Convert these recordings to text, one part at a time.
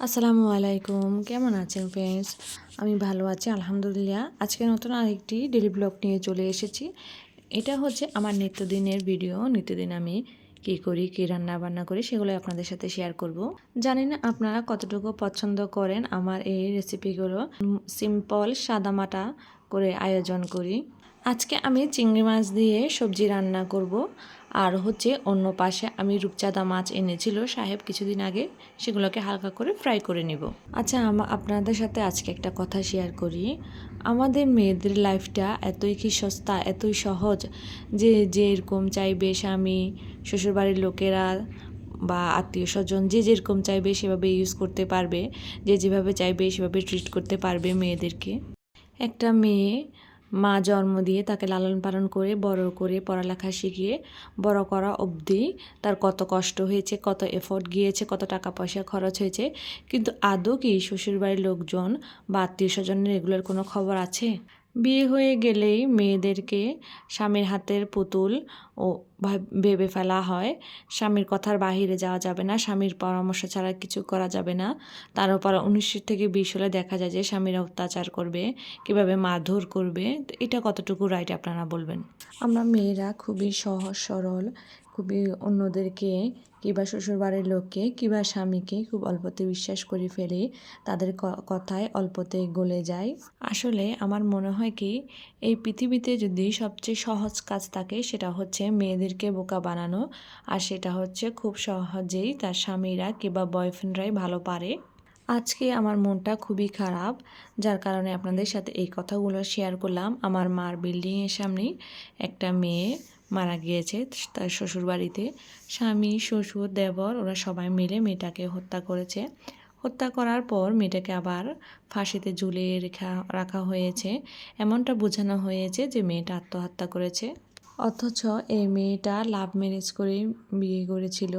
আসসালামু আলাইকুম। কেমন আছেন ফ্রেন্ডস আমি ভালো আছি, আলহামদুলিল্লাহ। আজকে নতুন আরেকটি ডেলি ব্লগ নিয়ে চলে এসেছি। এটা হচ্ছে আমার নিত্যদিনের ভিডিও নিত্যদিন আমি কী করি, কী রান্না বান্না করি সেগুলো আপনাদের সাথে শেয়ার করব। জানি না আপনারা কতটুকু পছন্দ করেন আমার এই রেসিপিগুলো সিম্পল সাদামাটা করে আয়োজন করি। আজকে আমি চিংড়ি মাছ দিয়ে সবজি রান্না করব। আর হচ্ছে অন্য পাশে আমি রূপচাঁদা মাছ এনেছিল সাহেব কিছুদিন আগে, সেগুলোকে হালকা করে ফ্রাই করে নিব। আচ্ছা আপনাদের সাথে আজকে একটা কথা শেয়ার করি। আমাদের মেয়েদের লাইফটা এতই কি সস্তা এতই সহজ যে যে এরকম চাইবে স্বামী, শ্বশুরবাড়ির লোকেরা বা আত্মীয় স্বজন যে যেরকম চাইবে সেভাবে ইউজ করতে পারবে, যে যেভাবে চাইবে সেভাবে ট্রিট করতে পারবে মেয়েদেরকে। একটা মেয়ে মা জন্ম দিয়ে তাকে লালন পালন করে, বড় করে, পড়ালেখা শিখিয়ে, বড় করা অবধি তার কত কষ্ট হয়েছে, কত এফোর্ট গিয়েছে, কত টাকা পয়সা খরচ হয়েছে। কিন্তু আদৌ কি শ্বশুরবাড়ির লোকজন বা আত্মীয় স্বজনের এগুলোর কোনো খবর আছে? বিয়ে হয়ে গেলেই মেয়েদেরকে স্বামীর হাতের পুতুল ও ভেবে ফেলা হয়। স্বামীর কথার বাহিরে যাওয়া যাবে না, স্বামীর পরামর্শ ছাড়া কিছু করা যাবে না। তার উপর উনিশ থেকে বিশ হলে দেখা যায় যে স্বামীরা অত্যাচার করবে, কীভাবে মারধর করবে। এটা কতটুকু রাইট আপনারা বলবেন? আমরা মেয়েরা খুবই সহজ, সরল, খুবই অন্যদেরকে, কিংবা শ্বশুরবাড়ির লোককে, কিংবা স্বামীকে খুব অল্পতে বিশ্বাস করে ফেলে, তাদের কথায় অল্পতে গলে যায়। আসলে আমার মনে হয় কি, এই পৃথিবীতে যদি সবচেয়ে সহজ কাজ থাকে সেটা হচ্ছে মেয়েদেরকে বোকা বানানো। আর সেটা হচ্ছে খুব সহজেই তার স্বামীরা কিংবা বয়ফ্রেন্ডরাই ভালো পারে। আজকে আমার মনটা খুবই খারাপ, যার কারণে আপনাদের সাথে এই কথাগুলো শেয়ার করলাম। আমার মার বিল্ডিংয়ের সামনেই একটা মেয়ে মারা গিয়েছে তার শ্বশুর বাড়িতে স্বামী, শ্বশুর, দেবর, ওরা সবাই মিলে মেয়েটাকে হত্যা করেছে। হত্যা করার পর মেয়েটাকে আবার ফাঁসিতে ঝুলিয়ে রেখা, রাখা হয়েছে। এমনটা বোঝানো হয়েছে যে মেয়েটা আত্মহত্যা করেছে। অথচ এই মেয়েটা লাভ ম্যারেজ করে বিয়ে করেছিল।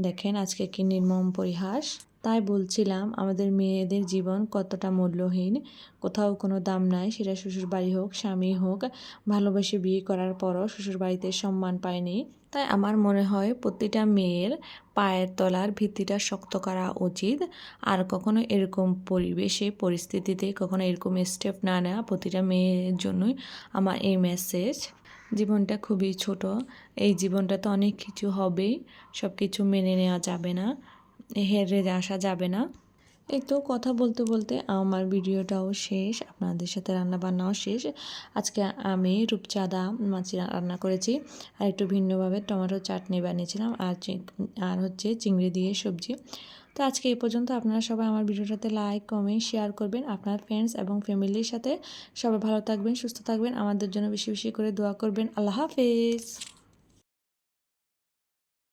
দেখেন আজকে কি নির্মম পরিহাস। তাই বলছিলাম, আমাদের মেয়েদের জীবন কতটা মূল্যহীন। কোথাও কোনো দাম নাই, সেটা শ্বশুর বাড়ি হোক, স্বামী হোক, ভালোবেসে বিয়ে করার পরও শ্বশুর বাড়িতে সম্মান পায়নি। তাই আমার মনে হয় প্রতিটা মেয়ের পায়ের তলার ভিত্তিটা শক্ত করা উচিত। আর কখনো এরকম পরিবেশে, পরিস্থিতিতে কখনো এরকম স্টেপ না নেওয়া প্রতিটা মেয়ের জন্যই আমার এই মেসেজ জীবনটা খুবই ছোট। এই জীবনটা তো অনেক কিছু হবেই সব কিছু মেনে নেওয়া যাবে না, হেরে আসা যাবে না। এই তো কথা বলতে বলতে আমার ভিডিওটাও শেষ, আপনাদের সাথে রান্না বান্নাও শেষ। আজকে আমি রূপচাঁদা মাছ রান্না করেছি, আর একটু ভিন্নভাবে টমেটো চাটনি বানিয়েছিলাম, আর আর হচ্ছে চিংড়ি দিয়ে সবজি। তো আজকে এই পর্যন্ত আপনারা সবাই আমার ভিডিওটাতে লাইক কমেন্ট শেয়ার করবেন। আপনার ফ্রেন্ডস এবং ফ্যামিলির সাথে সবাই ভালো থাকবেন, সুস্থ থাকবেন। আমাদের জন্য বেশি বেশি করে দোয়া করবেন। আল্লাহ হাফেজ।